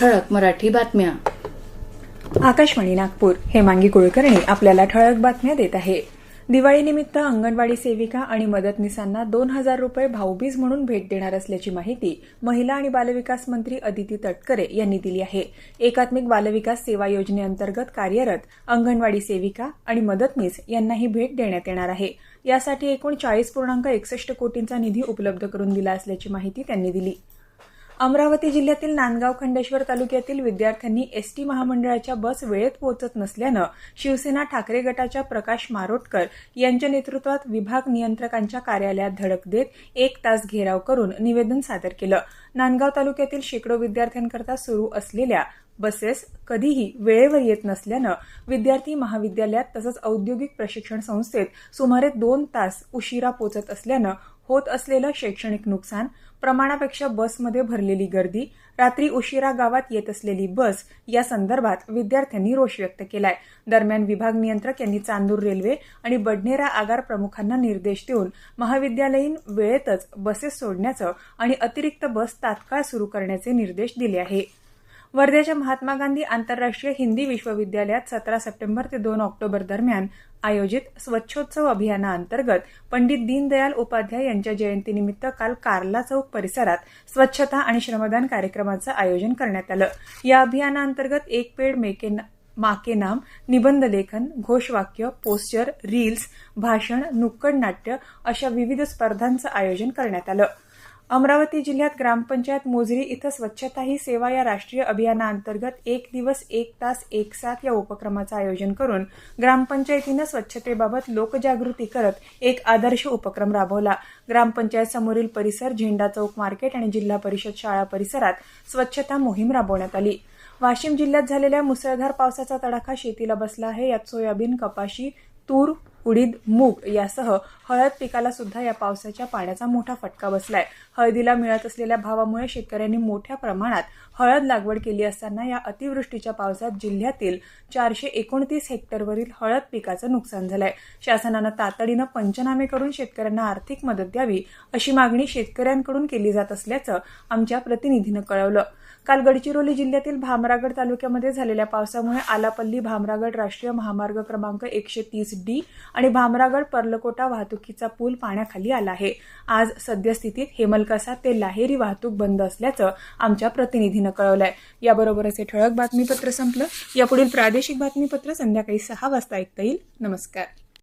ठळक मराठी बातम्या. आकाशवाणी नागपूर हेमांगी कुलकर्णी आपल्याला ठळक बातम्या देत आहे. दिवाळीनिमित्त अंगणवाडी सेविका आणि मदतनीसांना दोन हजार रुपये भाऊबीज म्हणून भेट देणार असल्याची माहिती महिला आणि बालविकास मंत्री अदिती तटकरे यांनी दिली आहे. एकात्मिक बालविकास सेवा योजनेअंतर्गत कार्यरत अंगणवाडी सेविका आणि मदतनीस यांना ही भेट देण्यात येणार आहे. यासाठी एकूण चाळीस पूर्णांक एकसष्ट कोटींचा निधी उपलब्ध करून दिला असल्याची माहिती त्यांनी दिली. अमरावती जिल्ह्यातील नांदगाव खंडेश्वर तालुक्यातील विद्यार्थ्यांनी एसटी महामंडळाच्या बस वेळेत पोहोचत नसल्यानं शिवसेना ठाकरे गटाच्या प्रकाश मारोटकर यांच्या नेतृत्वात विभाग नियंत्रकांच्या कार्यालयात धडक देत एक तास घेराव करून निवेदन सादर केलं. नांदगाव तालुक्यातील शेकडो विद्यार्थ्यांकरता सुरू असलेल्या बसेस कधीही वेळेवर येत नसल्यानं विद्यार्थी महाविद्यालयात तसंच औद्योगिक प्रशिक्षण संस्थेत सुमारे दोन तास उशिरा पोचत असल्यानं होत असलेलं शैक्षणिक नुकसान प्रमाणापेक्षा बसमध्ये भरलेली गर्दी रात्री उशिरा गावात येत असलेली बस या संदर्भात विद्यार्थ्यांनी रोष व्यक्त केलाय. दरम्यान विभाग नियंत्रक यांनी चांदूर रेल्वे आणि बडनेरा आगार प्रमुखांना निर्देश देऊन महाविद्यालयीन वेळेतच बसेस सोडण्याचं आणि अतिरिक्त बस तात्काळ सुरू करण्याचे निर्देश दिले आहे. वर्ध्याच्या महात्मा गांधी आंतरराष्ट्रीय हिंदी विश्वविद्यालयात सतरा सप्टेंबर ते दोन ऑक्टोबर दरम्यान आयोजित स्वच्छोत्सव अभियानाअंतर्गत पंडित दीनदयाल उपाध्याय यांच्या जयंतीनिमित्त काल कार्ला चौक परिसरात स्वच्छता आणि श्रमदान कार्यक्रमाचं आयोजन करण्यात आलं. या अभियानाअंतर्गत एक पेड मेके माके नाम निबंध लेखन घोषवाक्य पोस्टर रील्स भाषण नुक्कड नाट्य अशा विविध स्पर्धांचं आयोजन करण्यात आलं. अमरावती जिल्ह्यात ग्रामपंचायत मोजरी इथं स्वच्छता ही सेवा या राष्ट्रीय अभियानाअंतर्गत एक दिवस एक तास एक साथ या उपक्रमाचं आयोजन करून ग्रामपंचायतीनं स्वच्छतेबाबत लोकजागृती करत एक आदर्श उपक्रम राबवला. ग्रामपंचायत समोरील परिसर झेंडा चौक मार्केट आणि जिल्हा परिषद शाळा परिसरात स्वच्छता मोहीम राबवण्यात आली. वाशिम जिल्ह्यात झालेल्या मुसळधार पावसाचा तडाखा शेतीला बसला आहे. यात सोयाबीन कपाशी तूर उडीद मूग यासह हळद पिकाला सुद्धा या पावसाच्या पाण्याचा मोठा फटका बसलाय. हळदीला मिळत असलेल्या भावामुळे शेतकऱ्यांनी मोठ्या प्रमाणात हळद लागवड केली असताना या अतिवृष्टीच्या पावसात जिल्ह्यातील चारशे एकोणतीस हेक्टरवरील हळद पिकाचं नुकसान झालंय. शासनानं तातडीनं पंचनामे करून शेतकऱ्यांना आर्थिक मदत द्यावी अशी मागणी शेतकऱ्यांकडून केली जात असल्याचं आमच्या प्रतिनिधीनं कळवलं. काल गडचिरोली जिल्ह्यातील भामरागड तालुक्यामध्ये झालेल्या पावसामुळे आलापल्ली भामरागड राष्ट्रीय महामार्ग क्रमांक एकशे तीस डी आणि भामरागड पर्लकोटा वाहतुकीचा पूल पाण्याखाली आला आहे. आज सद्यस्थितीत हेमलकसा ते लाहेरी वाहतूक बंद असल्याचं आमच्या प्रतिनिधीनं कळवलंय. याबरोबरच हे ठळक बातमीपत्र संपलं. यापुढील प्रादेशिक बातमीपत्र संध्याकाळी सहा वाजता ऐकता येईल. नमस्कार.